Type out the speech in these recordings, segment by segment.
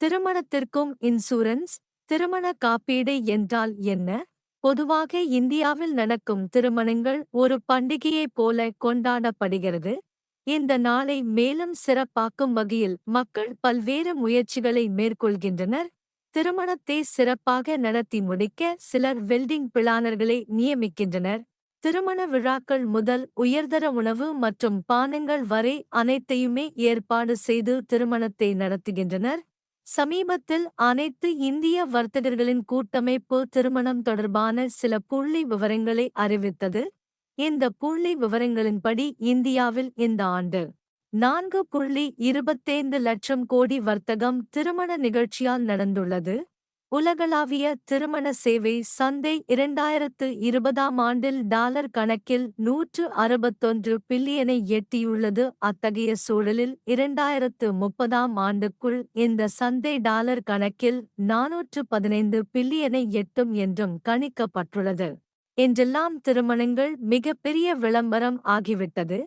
திருமணத்திற்கும் insurance திருமண காப்பீடு என்றால் என்ன? பொதுவாக இந்தியாவில் நடக்கும் திருமணங்கள் ஒரு பண்டிகையைப் போல கொண்டாடப்படுகிறது. இந்த நாளை மேலும் சிறப்பாக்கும் வகையில் மக்கள் பல்வேறு முயற்சிகளை மேற்கொள்கின்றனர். திருமணத்தை சிறப்பாக நடத்தி முடிக்க சிலர் வெல்டிங் பிளானர்களை நியமிக்கின்றனர். திருமண விழாக்கள் முதல் உயர்தர உணவு மற்றும் பானங்கள் வரை அனைத்தையுமே ஏற்பாடு செய்து திருமணத்தை நடத்துகின்றனர். சமீபத்தில் அனைத்து இந்திய வர்த்தகர்களின் கூட்டமைப்பு திருமணம் தொடர்பான சில புள்ளி விவரங்களை அறிவித்தது. இந்த புள்ளி விவரங்களின்படி இந்தியாவில் இந்த ஆண்டு நான்கு புள்ளி இருபத்தைந்து லட்சம் கோடி வர்த்தகம் திருமண நிகழ்ச்சியால் நடந்துள்ளது. உலகளாவிய திருமண சேவை சந்தை இரண்டாயிரத்து இருபதாம் ஆண்டில் டாலர் கணக்கில் நூற்று அறுபத்தொன்று பில்லியனை எட்டியுள்ளது. அத்தகைய சூழலில் இரண்டாயிரத்து முப்பதாம் ஆண்டுக்குள் இந்த சந்தை டாலர் கணக்கில் நாநூற்று பதினைந்து பில்லியனை எட்டும் என்றும் கணிக்கப்பட்டுள்ளது. என்றெல்லாம் திருமணங்கள் மிகப்பெரிய விளம்பரம் ஆகிவிட்டது.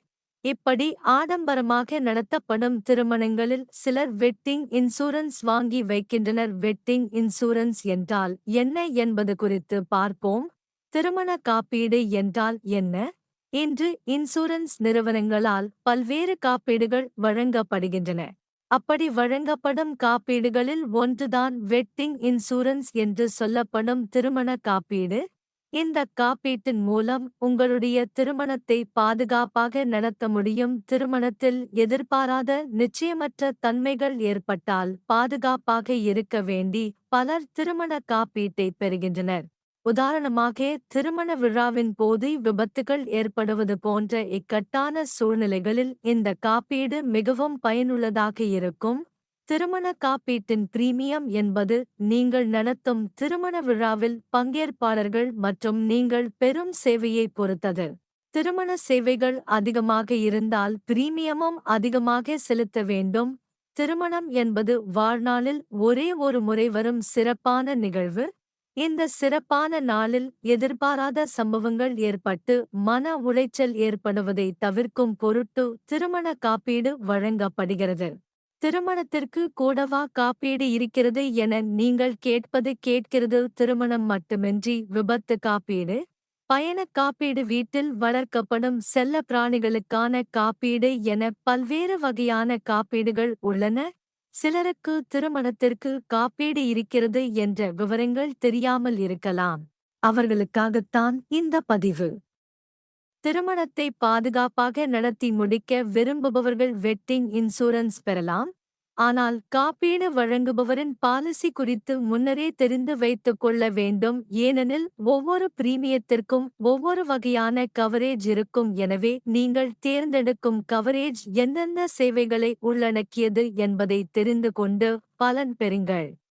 இப்படி ஆடம்பரமாக நடத்தப்படும் திருமணங்களில் சிலர் வெட்டிங் இன்சூரன்ஸ் வாங்கி வைக்கின்றனர். வெட்டிங் இன்சூரன்ஸ் என்றால் என்ன என்பது குறித்து பார்ப்போம். திருமண காப்பீடு என்றால் என்ன? இன்று இன்சூரன்ஸ் நிறுவனங்களால் பல்வேறு காப்பீடுகள் வழங்கப்படுகின்றன. அப்படி வழங்கப்படும் காப்பீடுகளில் ஒன்றுதான் வெட்டிங் இன்சூரன்ஸ் என்று சொல்லப்படும் திருமண காப்பீடு. இந்த காப்பீட்டின் மூலம் உங்களுடைய திருமணத்தை பாதுகாப்பாக நடத்த முடியும். திருமணத்தில் எதிர்பாராத நிச்சயமற்ற தன்மைகள் ஏற்பட்டால் பாதுகாப்பாக இருக்க வேண்டி பலர் திருமண காப்பீட்டை பெறுகின்றனர். உதாரணமாக திருமண விழாவின் போது விபத்துகள் ஏற்படுவது போன்ற இக்கட்டான சூழ்நிலைகளில் இந்த காப்பீடு மிகவும் பயனுள்ளதாக இருக்கும். திருமண காப்பீட்டின் பிரீமியம் என்பது நீங்கள் நடத்தும் திருமண விழாவில் பங்கேற்பாளர்கள் மற்றும் நீங்கள் பெறும் சேவையை பொறுத்தது. திருமண சேவைகள் அதிகமாக இருந்தால் பிரீமியமும் அதிகமாக செலுத்த வேண்டும். திருமணம் என்பது வாழ்நாளில் ஒரே ஒரு முறை வரும் சிறப்பான நிகழ்வு. இந்த சிறப்பான நாளில் எதிர்பாராத சம்பவங்கள் ஏற்பட்டு மன உளைச்சல் ஏற்படுவதை தவிர்க்கும் பொருட்டு திருமண காப்பீடு வழங்கப்படுகிறது. திருமணத்திற்கு கூடவா காப்பீடு இருக்கிறது என நீங்கள் கேட்பது கேட்கிறது திருமணம் மட்டுமின்றி விபத்து காப்பீடு. பயண காப்பீடு வீட்டில் வளர்க்கப்படும் செல்ல பிராணிகளுக்கான காப்பீடு என பல்வேறு வகையான காப்பீடுகள் உள்ளன. சிலருக்கு திருமணத்திற்கு காப்பீடு இருக்கிறது என்ற விவரங்கள் தெரியாமல் இருக்கலாம். அவர்களுக்காகத்தான் இந்த பதிவு. திருமணத்தை பாதுகாப்பாக நடத்தி முடிக்க விரும்புபவர்கள் வெட்டிங் இன்சூரன்ஸ் பெறலாம். ஆனால் காப்பீடு வழங்குபவரின் பாலிசி குறித்து முன்னரே தெரிந்து வைத்துக் கொள்ள வேண்டும். ஏனெனில் ஒவ்வொரு பிரீமியத்திற்கும் ஒவ்வொரு வகையான கவரேஜ் இருக்கும். எனவே நீங்கள் தேர்ந்தெடுக்கும் கவரேஜ் எந்தெந்த சேவைகளை உள்ளடக்கியது என்பதை தெரிந்து கொண்டு பலன் பெறுங்கள்.